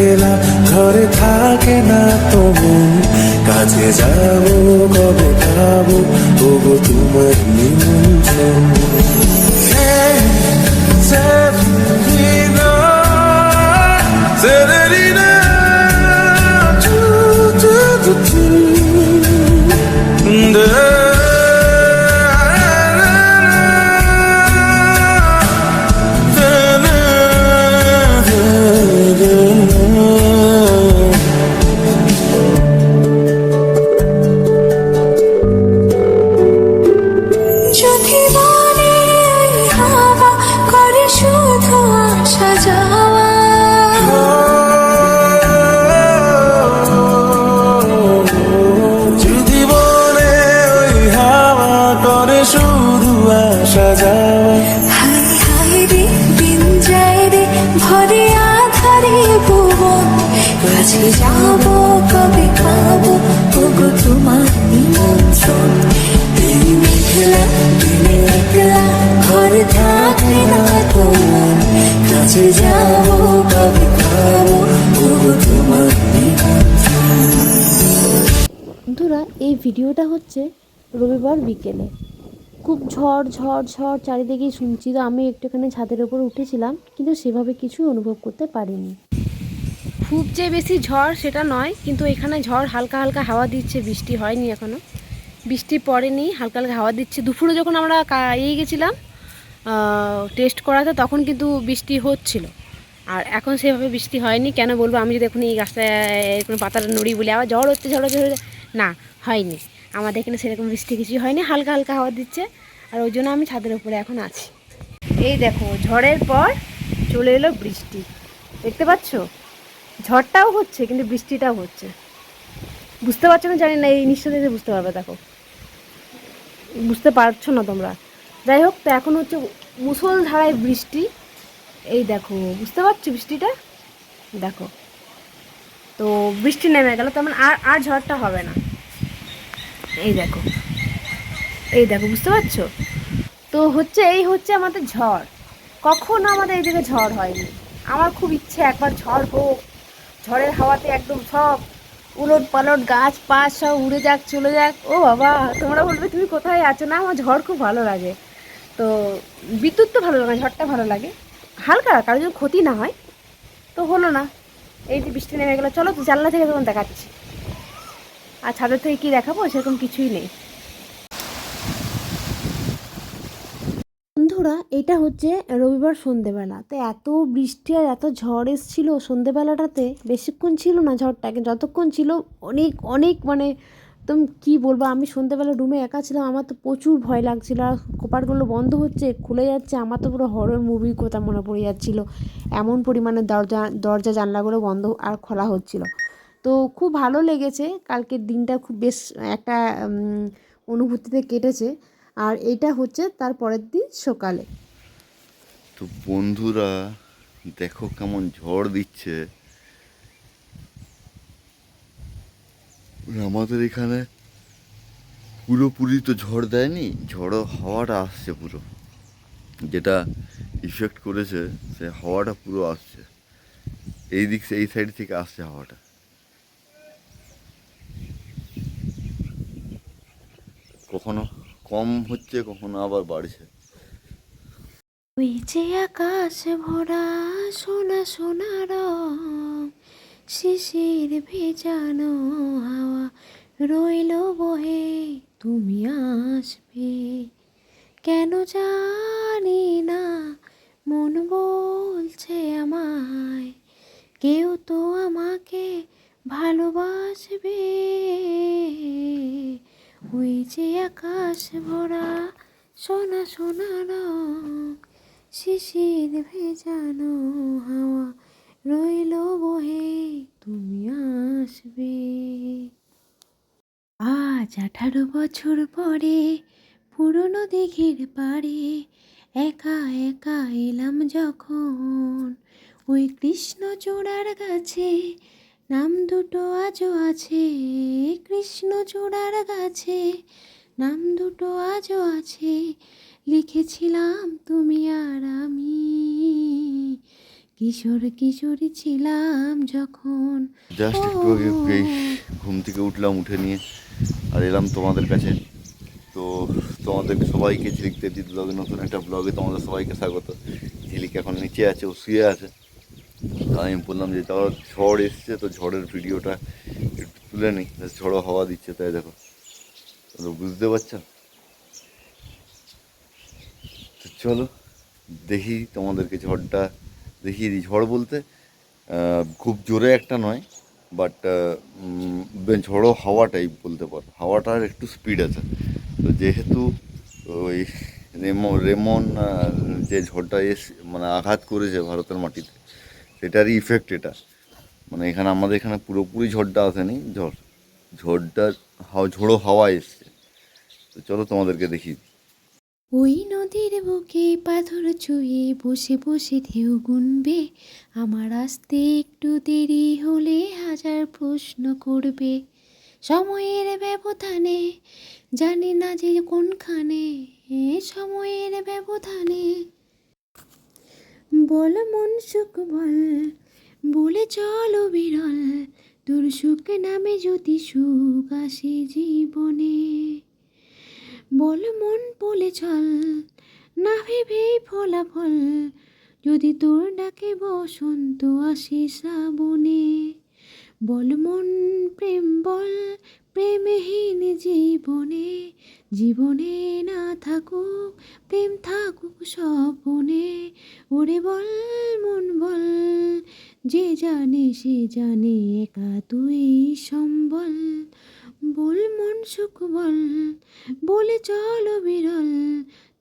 একলা ঘরে থাকে না তো মন। কাছে যাব কবে খাব তবু তোমার নিমন্ত্রণ কাছে যাব, কবে ওগো তোমার নিমন্ত্রণ। এই মেঘলা একলা ঘরে থাকে না তোমার। কাছে যাব, কবে ওগো তোমার বন্ধুরা, এই ভিডিওটা হচ্ছে রবিবার বিকেলে। খুব ঝড় ঝড় ঝড় চারিদিকেই শুনছি। তো আমি একটুখানি ছাদের ওপর উঠেছিলাম, কিন্তু সেভাবে কিছুই অনুভব করতে পারিনি। খুব যে বেশি ঝড় সেটা নয়, কিন্তু এখানে ঝড় হালকা হালকা হাওয়া দিচ্ছে, বৃষ্টি হয়নি এখনও বৃষ্টি পড়েনি, হালকা হালকা হাওয়া দিচ্ছে। দুপুরে যখন আমরা এই গেছিলাম টেস্ট করাতে, তখন কিন্তু বৃষ্টি হচ্ছিল। আর এখন সেভাবে বৃষ্টি হয়নি। কেন বলব? আমি যদি এখন এই গাছটায় কোনো পাতাটা নড়ি বলি, আবার ঝড় হচ্ছে ঝড় হচ্ছে। না, হয়নি। আমাদের এখানে সেরকম বৃষ্টি কিছুই হয়নি। হালকা হালকা হাওয়া দিচ্ছে। আর ওই জন্য আমি ছাদের উপরে এখন আছি। এই দেখো, ঝড়ের পর চলে এলো বৃষ্টি। দেখতে পাচ্ছ? ঝড়টাও হচ্ছে, কিন্তু বৃষ্টিটাও হচ্ছে। বুঝতে পারছ না জানি না, এই দেখে বুঝতে পারবে, দেখো। বুঝতে পারছ না তোমরা। যাই হোক, তো এখন হচ্ছে মুসলধারায় বৃষ্টি। এই দেখো, বুঝতে পারছ বৃষ্টিটা? দেখো। তো বৃষ্টি নেমে গেল, তেমন আর আর ঝড়টা হবে না। এই দেখো। এই দেখো, বুঝতে পারছ? তো হচ্ছে, এই হচ্ছে আমাদের ঝড়। কখনো আমাদের এইদিকে ঝড় হয়নি। আমার খুব ইচ্ছে একবার ঝড় হোক। ঝড়ের হাওয়াতে একদম সব উলট পালট গাছ পাশ সব উড়ে যাক, চলে যাক। ও বাবা, তোমরা বলবে তুমি কোথায় আছো? না, আমার ঝড় খুব ভালো লাগে। তো বিদ্যুৎ তো ভালো লাগে, ঝড়টা ভালো লাগে। হালকা, কারও যদি ক্ষতি না হয়, তো হলো না। এই যে বৃষ্টি নেমে গেলো। চলো জানলা থেকে তখন দেখাচ্ছি। আর ছাদের থেকে কি দেখাবো? সেরকম কিছুই নেই। বন্ধুরা, এটা হচ্ছে রবিবার সন্ধেবেলা। তো এত বৃষ্টি আর এত ঝড় এসছিল সন্ধেবেলাটাতে, বেশিক্ষণ ছিল না ঝড়টা কিন্তু যতক্ষণ ছিল অনেক অনেক মানে একদম কি বলব, আমি সন্ধেবেলা রুমে একা ছিলাম, আমার তো প্রচুর ভয় লাগছিল। আর কপাটগুলো বন্ধ হচ্ছে, খুলে যাচ্ছে, আমার তো পুরো হরর মুভির কথা মনে পড়ে যাচ্ছিল। এমন পরিমাণে দরজা দরজা, জানলাগুলো বন্ধ আর খোলা হচ্ছিল। তো খুব ভালো লেগেছে, কালকের দিনটা খুব বেশ একটা অনুভূতিতে কেটেছে। আর এটা হচ্ছে তার পরের দিন সকালে। তো বন্ধুরা, দেখো কেমন ঝড় দিচ্ছে। আমাদের এখানে পুরোপুরি তো ঝড় দেয়নি, ঝড় হাওয়াটা আসছে পুরো। যেটা ইফেক্ট করেছে, সে হাওয়াটা পুরো আসছে। এই দিক, এই সাইড থেকে আসছে হাওয়াটা। কখনো কম হচ্ছে, কখনো আবার বাড়ছে। ওই যে আকাশ ভরা, সোনা সোনা রং, শিশির ভেজানো হাওয়া রইল বহে, তুমি আসবে। কেন জানি না, মন বলছে আমায়, কেউ তো আমাকে ভালোবাসবে। ওই যে আকাশ ভরা, সোনা সোনা রং, শিশির ভেজানো হাওয়া রইল বহে, তুমি আসবে। আজ আঠারো বছর পরে, পুরনো দিঘির পাড়ে একা একা এলাম যখন। ওই কৃষ্ণ চূড়ার গাছে নাম দুটো আজও আছে কৃষ্ণ চূড়ার গাছে। নাম দুটো আজও আছে লিখেছিলাম তুমি আর আমি। কিশোর কিশোরী ছিলাম যখন জাস্ট একটু আগে ঘুম থেকে উঠলাম উঠে নিয়ে আর এলাম তোমাদের কাছে। তো তোমাদের সবাইকে ঝিলিক তেজি ব্লগে নতুন একটা ব্লগে তোমাদের সবাইকে স্বাগত। ঝিলিক এখন নিচে আছে ও শুয়ে আছে। আমি বললাম যে তাও ঝড় এসছে তো ঝড়ের ভিডিওটা একটু তুলে নিই। ঝড়ো হাওয়া দিচ্ছে, তাই দেখো। তো বুঝতে পারছ? তো চলো, দেখি তোমাদেরকে ঝড়টা, দেখিয়ে দিই। ঝড় বলতে খুব জোরে একটা নয়, বাট ঝড়ো হাওয়া টাইপ বলতে পারো। হাওয়াটার একটু স্পিড আছে। তো যেহেতু ওই রেমন রেমন যে ঝড়টা এস মানে আঘাত করেছে ভারতের মাটিতে সেটারই ইফেক্ট এটা। মানে এখানে আমাদের এখানে পুরোপুরি ঝড়টা আসেনি, ঝড়, ঝড়টা ঝোড়ো হাওয়া এসছে। তো চলো তোমাদেরকে দেখি ওই নদীর বুকে পাথর ছুঁয়ে বসে বসে ঢেউ গুনবে, আমার আসতে একটু দেরি হলে হাজার প্রশ্ন করবে। সময়ের ব্যবধানে, জানি না যে কোনখানে সময়ের ব্যবধানে বল মন সুখ বল, বলে চলো বিরল। তোর সুখ নামে যদি সুখ আসে জীবনে, বল মন বলে চল, না ভেবেই ফলাফল। যদি তোর ডাকে বসন্ত আসে শ্রাবণে, বল মন প্রেম বল প্রেমহীন জীবনে জীবনে না থাকুক, প্রেম থাকুক স্বপনে। ওরে বল, মন বল, যে জানে সে জানে, একা তুই সম্বল। বল, মন সুখ বল, বলে, চলো বিরল।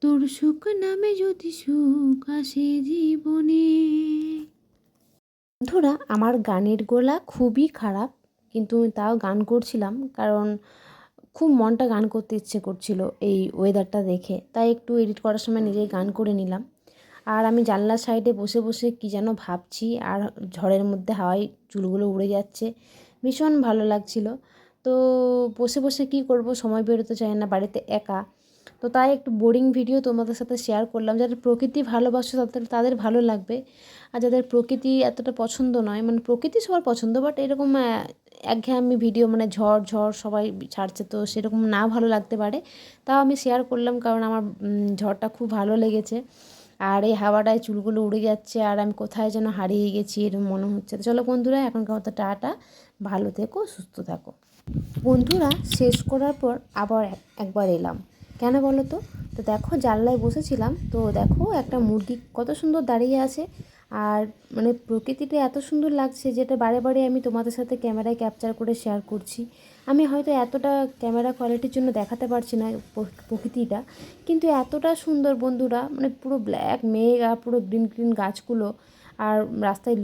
তোর সুখ নামে যদি সুখ আসে জীবনে। বন্ধুরা, আমার গানের গলা খুবই খারাপ, কিন্তু তাও গান করছিলাম, কারণ খুব মনটা গান করতে ইচ্ছে করছিল এই ওয়েদারটা দেখে। তাই একটু এডিট করার সময় নিজেই গান করে নিলাম। আর আমি জানলার সাইডে বসে বসে কী যেন ভাবছি, আর ঝড়ের মধ্যে হাওয়ায় চুলগুলো উড়ে যাচ্ছে। ভীষণ ভালো লাগছিল। তো বসে বসে কি করব, সময় বেরোতে চায় না, বাড়িতে একা। তো তাই একটু বোরিং ভিডিও তোমাদের সাথে শেয়ার করলাম। যাদের প্রকৃতি ভালোবাসো, তাদের তাদের ভালো লাগবে। আর যাদের প্রকৃতি এতটা পছন্দ নয় মানে প্রকৃতি সবার পছন্দ বাট এরকম একঘেয়েমি ভিডিও মানে ঝড় ঝড় সবাই ছাড়ছে, তো সেরকম না ভালো লাগতে পারে। তাও আমি শেয়ার করলাম, কারণ আমার ঝড়টা খুব ভালো লেগেছে। আর এই হাওয়াটায় চুলগুলো উড়ে যাচ্ছে, আর আমি কোথায় যেন হারিয়ে গেছি এরকম মনে হচ্ছে। তো চলো বন্ধুরা, এখনকার মতো টাটা। ভালো থেকো, সুস্থ থাকো। বন্ধুরা, শেষ করার পর আবার একবার এলাম। কেন বলো তো? তো দেখো জানলায় বসেছিলাম, তো দেখো একটা মুরগি কত সুন্দর দাঁড়িয়ে আছে। আর মানে প্রকৃতিটা এত সুন্দর লাগছে যেটা বারে বারে আমি তোমাদের সাথে ক্যামেরায় ক্যাপচার করে শেয়ার করছি। আমি হয়তো এতটা ক্যামেরা কোয়ালিটির জন্য দেখাতে পারছি না প্রকৃতিটা, কিন্তু এতটা সুন্দর বন্ধুরা মানে পুরো ব্ল্যাক মেঘ আর পুরো গ্রিন গ্রিন গাছগুলো, আর রাস্তায়